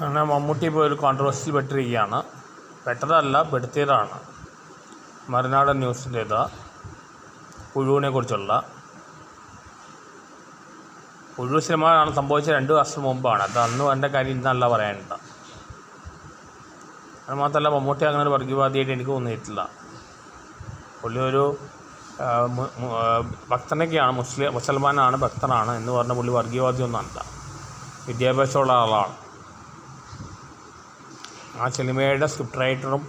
അങ്ങനെ മമ്മൂട്ടി പോയൊരു ഒരു കോൺട്രവേഴ്സിയിൽ പെട്ടിരിക്കുകയാണ്. പെട്ടതല്ല പെടുത്തിയതാണ്. മറുനാടൻ ന്യൂസിന്റേത് പുഴുവിനെ കുറിച്ചുള്ള പുഴു സിനിമ ആണ് സംഭവിച്ചത് രണ്ട് വർഷം മുമ്പാണ്. അത് അന്ന് എന്റെ കാര്യം ഇന്നല്ല പറയേണ്ടത് അത് മാത്രമല്ല മമ്മൂട്ടി അങ്ങനെ ഒരു വർഗീയവാദിയായിട്ട് എനിക്ക് തോന്നിയിട്ടില്ല. പുള്ളി ഒരു ഭക്തനൊക്കെയാണ്. മുസ്ലിം മുസൽമാനാണ് ഭക്തനാണ് എന്ന് പറഞ്ഞ പുള്ളി വർഗീയവാദിയൊന്നും അല്ല വിദ്യാഭ്യാസമുള്ള ആളാണ്. ആ സിനിമയുടെ സ്ക്രിപ്റ്റ് റൈറ്ററും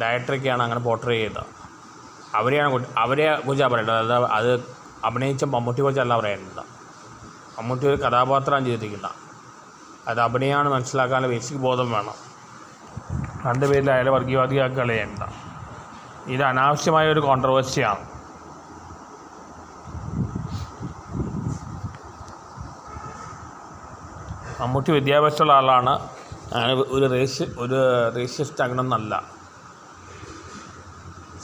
ഡയറക്ടറൊക്കെയാണ് അങ്ങനെ പോർട്രേ ചെയ്തത്. അവരെയാണ് അവരെ കുറിച്ചാണ് പറയേണ്ടത് അതായത് അത് അഭിനയിച്ച മമ്മൂട്ടി കുറിച്ചല്ല പറയേണ്ടത് മമ്മൂട്ടി ഒരു കഥാപാത്രമാണ് ചെയ്തിരിക്കുന്നത്. അത് അഭിനയമാണ് മനസ്സിലാക്കാനുള്ള ബേസിക് ബോധം വേണം. രണ്ടുപേരിൽ അയാളെ വർഗീയവാദിയാക്കി കളയേണ്ട ഇത് അനാവശ്യമായ ഒരു കോൺട്രവേഴ്സിയാണ് മമ്മൂട്ടി വിദ്യാഭ്യാസമുള്ള ആളാണ്. ഒരു റേഷ്യ ഒരു റേഷ്യസ്റ്റ് അങ്ങനെ എന്നല്ല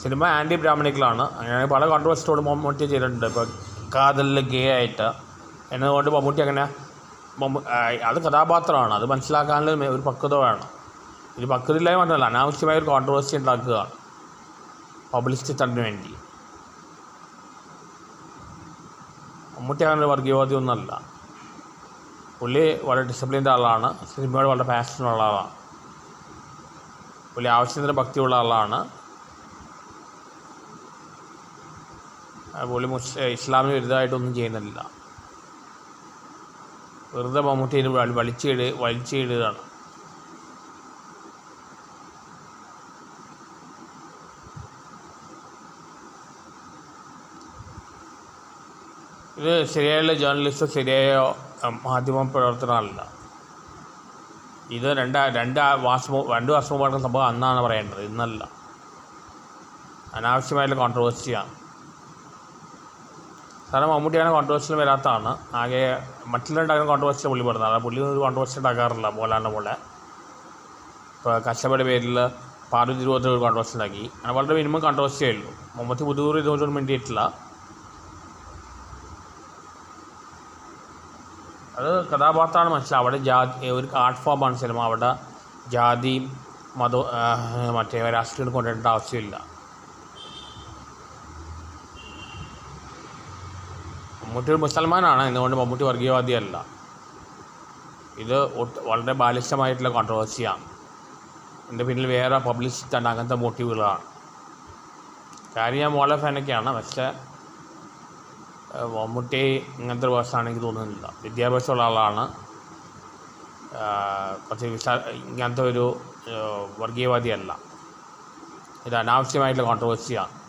സിനിമ ആന്റി ബ്രാഹ്മണിക്കലാണ് അങ്ങനെ പല കോൺട്രവേഴ്സിയോട് മമ്മൂട്ടി ചെയ്തിട്ടുണ്ട്. ഇപ്പോൾ കാതലിൽ ഗേ ആയിട്ട്. എന്നതുകൊണ്ട് മമ്മൂട്ടി അങ്ങനെ അത് കഥാപാത്രമാണ്. അത് മനസ്സിലാക്കാനുള്ള ഒരു പക്വത വേണം. ഇത് പക്വതയില്ലായ്മ മാത്രമല്ല അനാവശ്യമായ ഒരു കോൺട്രവേഴ്സി ഉണ്ടാക്കുക. പബ്ലിസിറ്റി തന്നു വേണ്ടി. മമ്മൂട്ടി അങ്ങനെ വർഗീയവാദി ഒന്നല്ല. പുള്ളി വളരെ ഡിസിപ്ലിന്റെ ആളാണ്. സിനിമയോട് വളരെ പാഷനുള്ള ആളാണ്. പുള്ളി ആവശ്യത്തിന് ഭക്തിയുള്ള ആളാണ്. പുള്ളി മുസ് ഇസ്ലാമിന് വലുതായിട്ടൊന്നും ചെയ്യുന്നില്ല. വെറുതെ മമ്മൂട്ടി വലിച്ചിട് വലിച്ചിടുകയാണ്. ഇത് ശരിയായുള്ള ജേർണലിസ്റ്റ് ശരിയായ മാധ്യമ പ്രവർത്തനമല്ല. ഇത് രണ്ട് രണ്ട് മാസം രണ്ട് വർഷം മുമ്പ് സംഭവം അന്നാണ് പറയേണ്ടത് ഇന്നല്ല. അനാവശ്യമായിട്ടുള്ള കോൺട്രവേഴ്സിയാണ് സാറേ മമ്മൂട്ടിയാണ് കോൺട്രവേഴ്സിയിൽ വരാത്തതാണ്. ആകെ മറ്റുള്ളവരുണ്ടാക്കുന്ന കോൺട്രവേഴ്സിയിൽ പുള്ളി പെടുന്നത് അതായത് പുള്ളി ഒരു കോൺട്രവേഴ്സി ഉണ്ടാക്കാറില്ല പോലാണ് പോലെ. ഇപ്പോൾ കഷ്ടപ്പാട് പേരിൽ പാർവതി രൂപത്തിൽ ഒരു കോൺട്രവേഴ്സി ഉണ്ടാക്കി. അങ്ങനെ വളരെ മിനിമം കോൺട്രവേഴ്സിയേ ഉള്ളൂ മമ്മൂട്ടി പുതുകൂർ ഇതുകൊണ്ടൊന്നും വേണ്ടിയിട്ടില്ല അത് കഥാപാത്രമാണ് മനസ്സിലാവും അവിടെ ജാതി ഒരു ആർട്ട് ഫോമാണ് സിനിമ. അവിടെ ജാതി മത മറ്റേ രാഷ്ട്രീയം കൊണ്ടുവരേണ്ട ആവശ്യമില്ല. മമ്മൂട്ടി ഒരു മുസൽമാനാണ്. എന്നുകൊണ്ട് മമ്മൂട്ടി വർഗീയവാദിയല്ല. ഇത് വളരെ ബാലിശമായിട്ടുള്ള കോൺട്രവേഴ്സിയാണ് എന്റെ പിന്നിൽ വേറെ പബ്ലിസിറ്റി ഉണ്ട് അങ്ങനത്തെ മോട്ടീവുകളാണ് കാര്യം ഞാൻ മോളെ ഫാനൊക്കെയാണ് പക്ഷേ മമ്മൂട്ടി ഇങ്ങനത്തെ ഒരു പേഴ്സൺ എനിക്ക് തോന്നുന്നില്ല. വിദ്യാഭ്യാസമുള്ള ആളാണ്. കുറച്ച് വിശാ ഇങ്ങനത്തെ ഒരു വർഗീയവാദിയല്ല. ഇത് അനാവശ്യമായിട്ടുള്ള കോൺട്രവേഴ്സിയാണ്